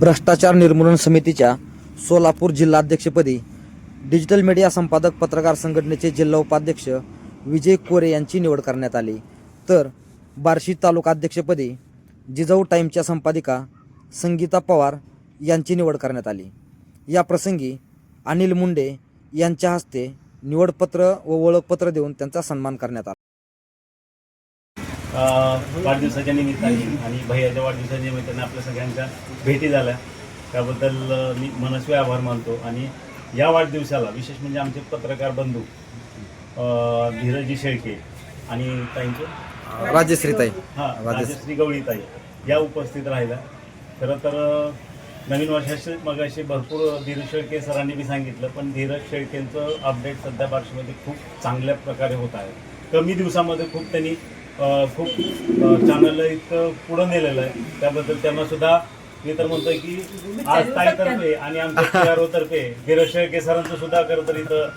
भ्रष्टाचार निर्मूलन समितीच्या सोलापूर जिल्हाध्यक्षपदी डिजिटल मीडिया संपादक पत्रकार संघटनेचे जिल्हा उपाध्यक्ष विजय कोरे यांची निवड करण्यात आली. तर बार्शी तालुकाध्यक्षपदी जिजाऊ टाईमच्या संपादिका संगीता पवार यांची निवड करण्यात आली. या प्रसंगी अनिल मुंडे यांच्या हस्ते निवडपत्र व ओळखपत्र देऊन त्यांचा सन्मान करण्यात आला. वाढदिवसाच्या निमित्ताने आणि भैयाच्या वाढदिवसाच्या निमित्ताने आपल्या सगळ्यांच्या भेटी झाल्या. त्याबद्दल मी मनस्वी आभार मानतो आणि या वाढदिवसाला विशेष म्हणजे आमचे पत्रकार बंधू धीरजी शेळके आणि ताईंचे? राजश्रीताई हां राजश्री. गवळीताई या उपस्थित राहिल्या. खरं तर नवीन वर्षाचे मग असे भरपूर धीरज शेळके सरांनी बी सांगितलं पण धीरज शेळकेंचं अपडेट सध्या बार्शीमध्ये खूप चांगल्या प्रकारे होत आहे. कमी दिवसामध्ये खूप त्यांनी खूप चॅनल इतकं पुढं नेलेलं आहे. त्याबद्दल त्यांना सुद्धा मी तर म्हणतोय की आज ताईतर्फे आणि आमच्या पी तर्फे धीरज शेळके सरांचं सुद्धा खरं तर इथं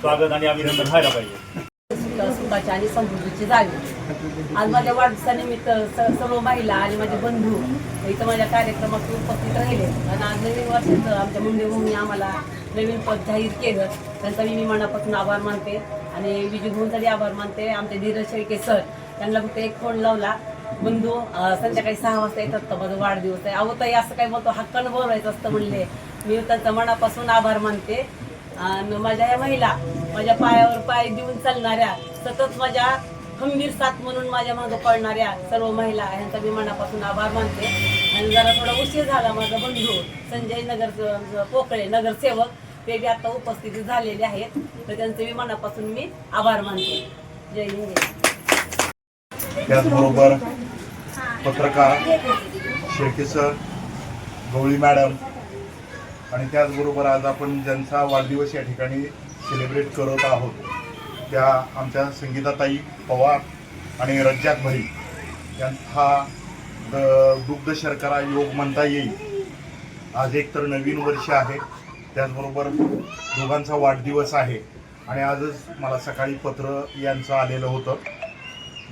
स्वागत आणि अभिनंदन व्हायला पाहिजे. सुख- सुखाची आणि समृद्धीची जावी आज माझ्या वाढदिवसानिमित्त सर्व महिला आणि माझे बंधू इथं माझ्या कार्यक्रमात उपस्थित राहिले. आणि आज नवीन वर्षाचं आमच्या मुंडेभूमी आम्हाला नवीन पद जाहीर केलं. त्यांचा मी मनापासून आभार मानते. आणि विजयभूंचाही आभार मानते. आमचे धीरज शेळके सर त्यांना फक्त एक फोन लावला. बंधू संध्याकाळी सहा वाजता येतात तर माझा वाढदिवस आहे. अहो ताई असं काय बोलतो हक्कानं बोलायचं असतं म्हणले. मी त्यांचा मनापासून आभार मानते. आणि माझ्या ह्या महिला माझ्या पायावर पाय देऊन चालणाऱ्या सतत माझ्या खंबीर साथ म्हणून माझ्या मागं पडणाऱ्या सर्व महिला यांचा मी मनापासून आभार मानते. आणि जरा थोडा उशीर झाला माझा बंधू संजय नगर पोकळे नगरसेवक. ते बी आता उपस्थित झालेले आहेत. तर त्यांचे मी मनापासून मी आभार मानते. जय हिंद. त्याचबरोबर पत्रकार शेळके सर गवळी मॅडम आणि त्याचबरोबर आज आपण ज्यांचा वाढदिवस या ठिकाणी सेलिब्रेट करत आहोत त्या आमच्या संगीताताई पवार आणि रज्जाक भाई. यांचा दुग्ध शर्करा योग म्हणता येईल. आज एक तर नवीन वर्ष आहे. त्याचबरोबर दोघांचा वाढदिवस आहे आणि आजच मला सकाळी पत्र यांचं आलेलं होतं.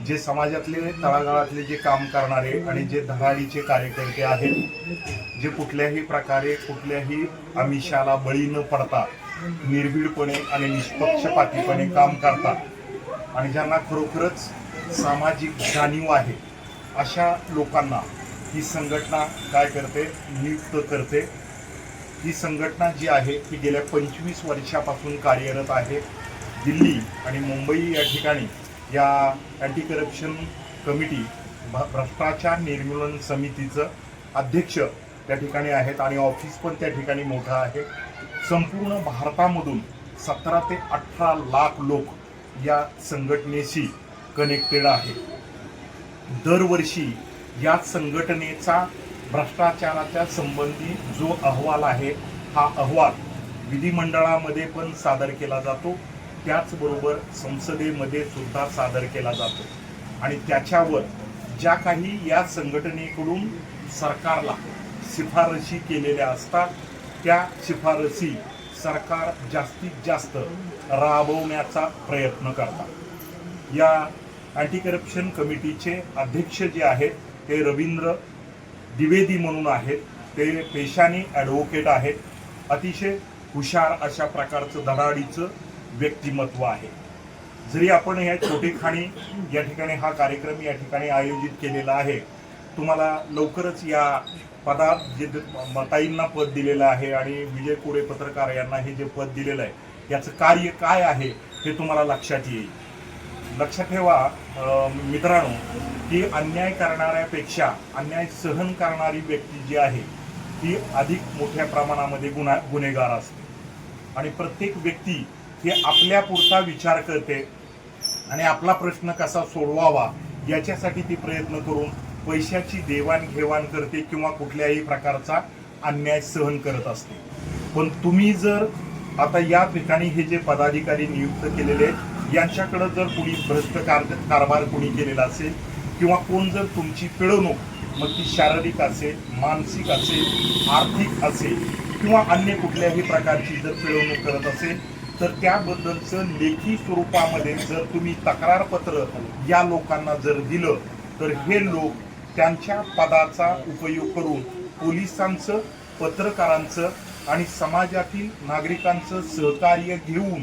जे समाजातले तळागाळातले जे काम करणारे आणि जे धडाडीचे कार्यकर्ते आहेत जे कुठल्याही प्रकारे कुठल्याही आमिषाला बळी न पडता निर्भीडपणे आणि निष्पक्षपातीपणे काम करतात आणि ज्यांना खरोखरच सामाजिक जाणीव आहे अशा लोकांना ही संघटना काय करते? नियुक्त करते. ही संघटना जी आहे ती गेल्या पंचवीस वर्षापासून कार्यरत आहे. दिल्ली आणि मुंबई या ठिकाणी या अँटी करप्शन कमिटी भ्रष्टाचार निर्मूलन समितीचं अध्यक्ष त्या ठिकाणी आहेत आणि ऑफिस पण त्या ठिकाणी मोठं आहे. संपूर्ण भारतामधून सतरा ते अठरा लाख लोक या संघटनेशी कनेक्टेड आहेत. दरवर्षी या संघटनेचा भ्रष्टाचाराच्या संबंधी जो अहवाल आहे हा अहवाल विधिमंडळामध्ये पण सादर केला जातो. त्याचबरोबर संसदेमध्ये सुद्धा सादर केला जातो. आणि त्याच्यावर ज्या काही या संघटनेकडून सरकारला शिफारशी केलेल्या असतात त्या शिफारसी सरकार जास्तीत जास्त राबवण्याचा प्रयत्न करतात. या अँटी करप्शन कमिटीचे अध्यक्ष जे आहेत ते रवींद्र द्विवेदी म्हणून आहेत. ते पेशाने ॲडव्होकेट आहेत. अतिशय हुशार अशा प्रकारचं धडाडीचं व्यक्तिमत्व आहे. जरी आपण या छोटेखाणी या ठिकाणी हा कार्यक्रम या ठिकाणी आयोजित केलेला आहे तुम्हाला लवकरच या पदात जे द- ताईंना पद दिलेलं आहे आणि विजय कोडे पत्रकार यांना हे जे पद दिलेलं आहे याचं कार्य काय आहे हे तुम्हाला लक्षात येईल. लक्षात ठेवा मित्रांनो की अन्याय करणाऱ्यापेक्षा अन्याय सहन करणारी व्यक्ती जी आहे ती अधिक मोठ्या प्रमाणामध्ये गुन्हा गुन्हेगार असते. आणि प्रत्येक व्यक्ती ही आपल्यापुरता विचार करते आणि आपला प्रश्न कसा सोडवावा याच्यासाठी ती प्रयत्न करून पैशाची देवाणघेवाण करते किंवा कुठल्याही प्रकारचा अन्याय सहन करत असते. पण तुम्ही जर आता या ठिकाणी हे जे पदाधिकारी नियुक्त केलेले आहेत यांच्याकडं जर कुणी भ्रष्ट कार कारभार कुणी केलेला असेल किंवा कोण जर तुमची पिळवणूक मग ती शारीरिक असेल मानसिक असेल आर्थिक असेल किंवा अन्य कुठल्याही प्रकारची जर पिळवणूक करत असेल तर त्याबद्दलचं लेखी स्वरूपामध्ये जर तुम्ही तक्रारपत्र या लोकांना जर दिलं तर हे लोक त्यांच्या पदाचा उपयोग करून पोलिसांचं पत्रकारांचं आणि समाजातील नागरिकांचं सहकार्य घेऊन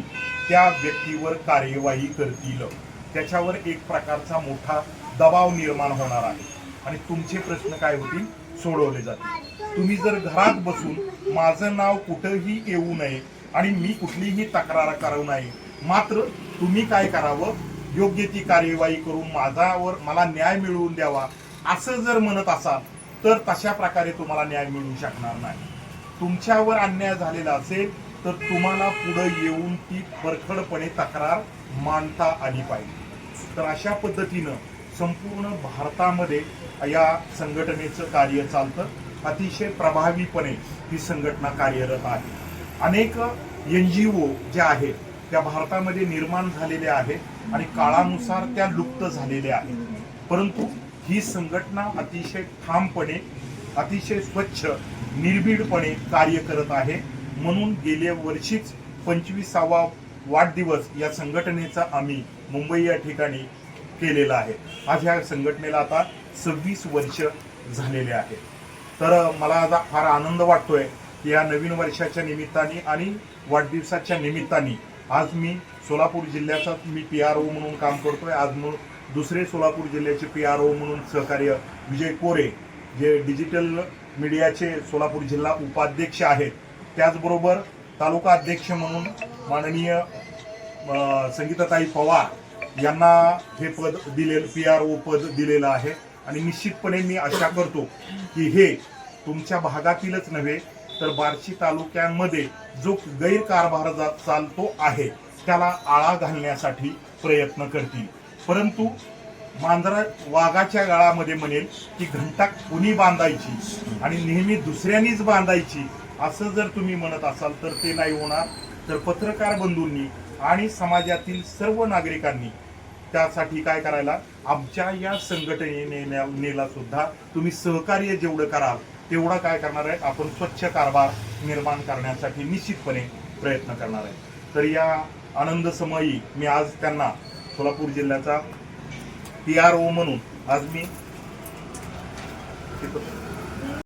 त्या व्यक्तीवर कार्यवाही करतील. त्याच्यावर एक प्रकारचा मोठा दबाव निर्माण होणार आहे. आणि तुमचे प्रश्न काय होतील? सोडवले जातील. तुम्ही जर घरात बसून माझं नाव कुठंही येऊ नये आणि मी कुठलीही तक्रार करू नये मात्र तुम्ही काय करावं? योग्य ती कार्यवाही करून माझ्यावर मला न्याय मिळवून द्यावा असं जर म्हणत असाल तर तशा प्रकारे तुम्हाला न्याय मिळू शकणार नाही. तुमच्यावर अन्याय झालेला असेल तर तुम्हाला पुढे येऊन ती परखडपणे तक्रार मांडता आली पाहिजे. तर अशा पद्धतीनं संपूर्ण भारतामध्ये या संघटनेचं कार्य चालतं. अतिशय प्रभावीपणे ही संघटना कार्यरत आहे. अनेक एन जी ओ ज्या आहेत त्या भारतामध्ये निर्माण झालेल्या आहेत आणि काळानुसार त्या लुप्त झालेल्या आहेत. परंतु ही संघटना अतिशय ठामपणे अतिशय स्वच्छ निर्भीडपणे कार्य करत आहे. म्हणून गेल्या वर्षीच पंचवीसावा वाढदिवस या संघटनेचा आम्ही मुंबई या ठिकाणी केलेला आहे. आज ह्या संघटनेला आता सव्वीस वर्ष झालेले आहे. तर मला आज फार आनंद वाटतोय की या नवीन वर्षाच्या निमित्ताने आणि वाढदिवसाच्या निमित्ताने आज मी सोलापूर जिल्ह्याचा मी पी आर ओ म्हणून काम करतोय. आज मग दुसरे सोलापूर जिल्ह्याचे पी आर ओ म्हणून सहकार्य विजय कोरे जे डिजिटल मीडियाचे सोलापूर जिल्हा उपाध्यक्ष आहेत त्याचबरोबर तालुका अध्यक्ष म्हणून माननीय संगीताताई पवार यांना हे पद दिलेलं पी आर ओ पद दिलेलं आहे. आणि निश्चितपणे मी आशा करतो की हे तुमच्या भागातीलच नव्हे तर बार्शी तालुक्यांमध्ये जो गैरकारभार जात चालतो आहे त्याला आळा घालण्यासाठी प्रयत्न करतील. परंतु मांजरा वाघाच्या गाळामध्ये म्हणेल की घंटा कुणी बांधायची आणि नेहमी दुसऱ्यांनीच बांधायची असं जर तुम्ही म्हणत असाल तर ते नाही होणार. तर पत्रकार बंधूंनी आणि समाजातील सर्व नागरिकांनी त्यासाठी काय करायला आमच्या या संघटनेला सुद्धा तुम्ही सहकार्य जेवढं कराल तेवढा काय करणार आहे आपण स्वच्छ कारभार निर्माण करण्यासाठी निश्चितपणे प्रयत्न करणार आहे. तर या आनंद समयी मी आज त्यांना सोलापूर जिल्ह्याचा पी आर ओ म्हणून. आज मी